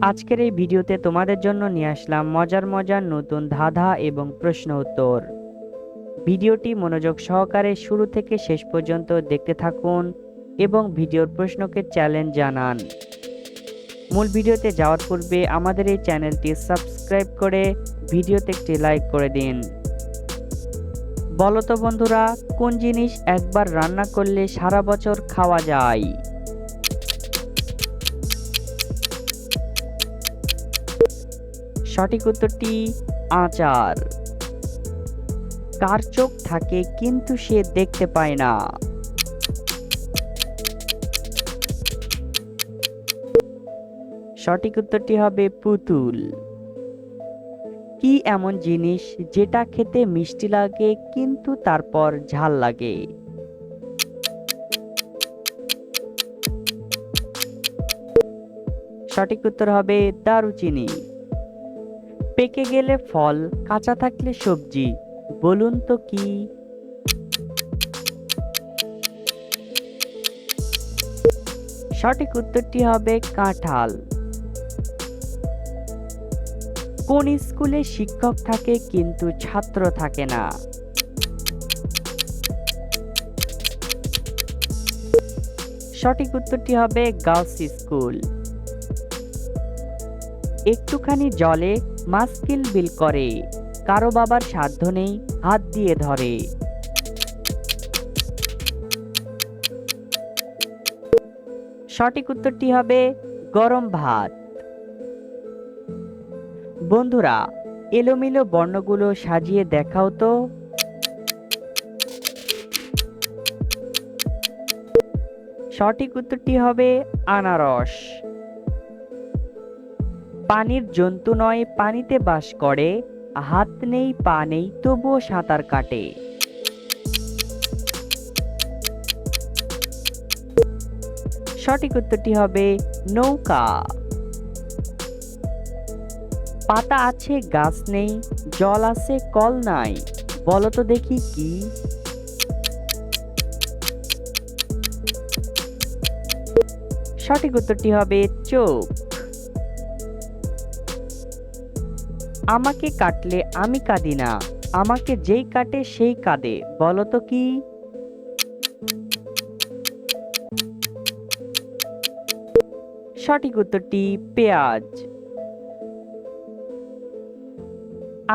আজকের এই ভিডিওতে তোমাদের জন্য নিয়ে আসলাম মজার মজার নতুন ধাঁধা এবং প্রশ্ন উত্তর। ভিডিওটি মনোযোগ সহকারে শুরু থেকে শেষ পর্যন্ত দেখতে থাকুন এবং ভিডিওর প্রশ্নকে চ্যালেঞ্জ জানান। মূল ভিডিওতে যাওয়ার পূর্বে আমাদের এই চ্যানেলটি সাবস্ক্রাইব করে ভিডিওতে একটি লাইক করে দিন। বলতো বন্ধুরা, কোন জিনিস একবার রান্না করলে সারা বছর খাওয়া যায়? সঠিক উত্তরটি আচার। কার চোখ থাকে কিন্তু সে দেখতে পায় না। সঠিক উত্তরটি হবে পুতুল। কি এমন জিনিস যেটা খেতে মিষ্টি লাগে কিন্তু তারপর ঝাল লাগে? সঠিক উত্তর হবে দারুচিনি। পেকে গেলে ফল, কাঁচা থাকলে সবজি। বলুন তো কি? সঠিক উত্তরটি হবে কাঁঠাল। কোন স্কুলে শিক্ষক থাকে কিন্তু ছাত্র থাকে না? সঠিক উত্তরটি হবে গার্লস স্কুল। একটুখানি জলে মাছ কিলবিল করে। কারও বাবার সাধ্য নেই, হাত দিয়ে ধরে। সঠিক উত্তরটি হবে গরম ভাত। বন্ধুরা, এলোমেলো বর্ণগুলো সাজিয়ে দেখাও তো। সঠিক উত্তরটি হবে আনারস। পানির জন্তু নয়, পানিতে বাস করে। হাত নেই, পা নেই, তবুও সাঁতার কাটে। সঠিক উত্তরটি হবে নৌকা। পাতা আছে, গাছ নেই, জল আছে, কল নাই। বলো তো দেখি কি? সঠিক উত্তরটি হবে চোখ। আমাকে কাটলে আমি কাঁদি না। আমাকে যেই কাটে সেই কাঁদে বলো তো কি? সঠিক উত্তরটি পেঁয়াজ।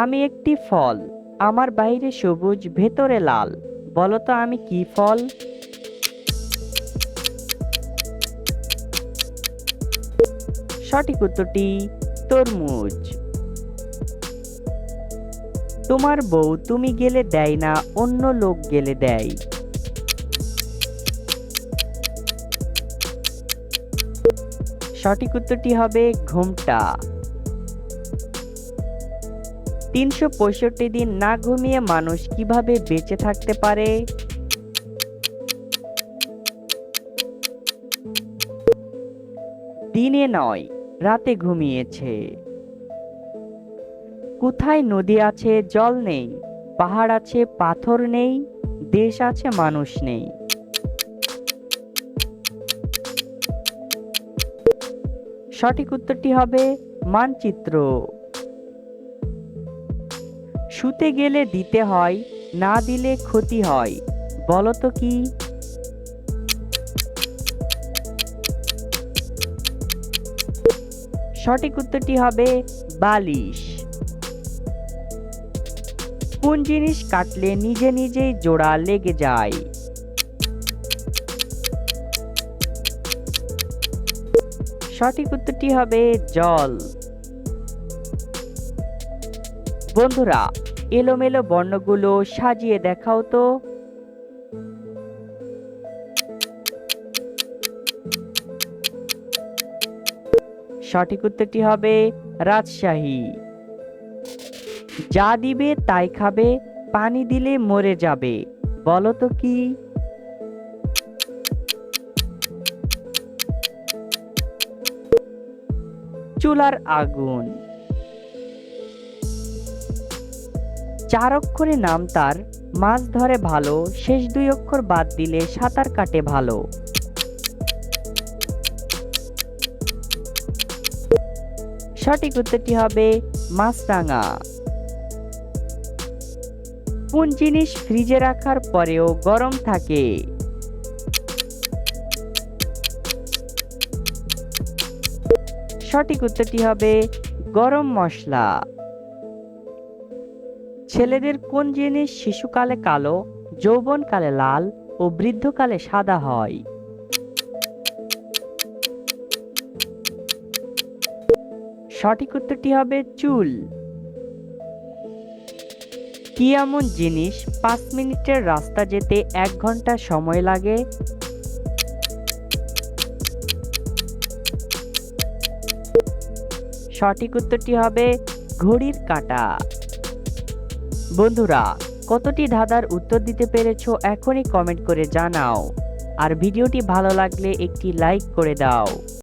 আমি একটি ফল, আমার বাইরে সবুজ, ভেতরে লাল বলো তো আমি কি ফল? সঠিক উত্তরটি তরমুজ। তোমার বউ তুমি গেলে দেয় না, অন্য লোক গেলে দেয়। সঠিক উত্তরটি হবে ঘুমটা। তিনশো পঁয়ষট্টি দিন না ঘুমিয়ে মানুষ কীভাবে বেঁচে থাকতে পারে? দিনে নয়, রাতে ঘুমিয়েছে। কোথায় নদী আছে, জল নেই, পাহাড় আছে, পাথর নেই, দেশ আছে, মানুষ নেই। সঠিক উত্তরটি হবে মানচিত্র। শুতে গেলে দিতে হয়, না দিলে ক্ষতি হয় বলো তো কি? সঠিক উত্তরটি হবে বালিশ। কোন জিনিস কাটলে নিজে নিজেই জোড়া লেগে যায়। সঠিক উত্তরটি হবে জল। বন্ধুরা, এলোমেলো বর্ণগুলো সাজিয়ে দেখাও তো। সঠিক উত্তরটি হবে রাজশাহী। যা দিবে তাই খাবে, পানি দিলে মরে যাবে। বলো তো কি? চুলার আগুন। চার অক্ষরে নাম তার, মাছ ধরে ভালো, শেষ দুই অক্ষর বাদ দিলে সাঁতার কাটে ভালো। সঠিক উত্তরটি হবে মাছরাঙা। কোন জিনিস ফ্রিজে রাখার পরেও গরম থাকে। সঠিক উত্তরটি হবে গরম মশলা। ছেলেদের কোন জিনিস শিশুকালে কালো, যৌবনকালে লাল ও বৃদ্ধকালে সাদা হয়? সঠিক উত্তরটি হবে চুল। কি এমন জিনিস পাঁচ মিনিটের রাস্তা যেতে এক ঘণ্টা সময় লাগে? সঠিক উত্তরটি হবে ঘড়ির কাঁটা। বন্ধুরা, কতটি ধাঁধার উত্তর দিতে পেরেছ এখনই কমেন্ট করে জানাও। আর ভিডিওটি ভালো লাগলে একটি লাইক করে দাও।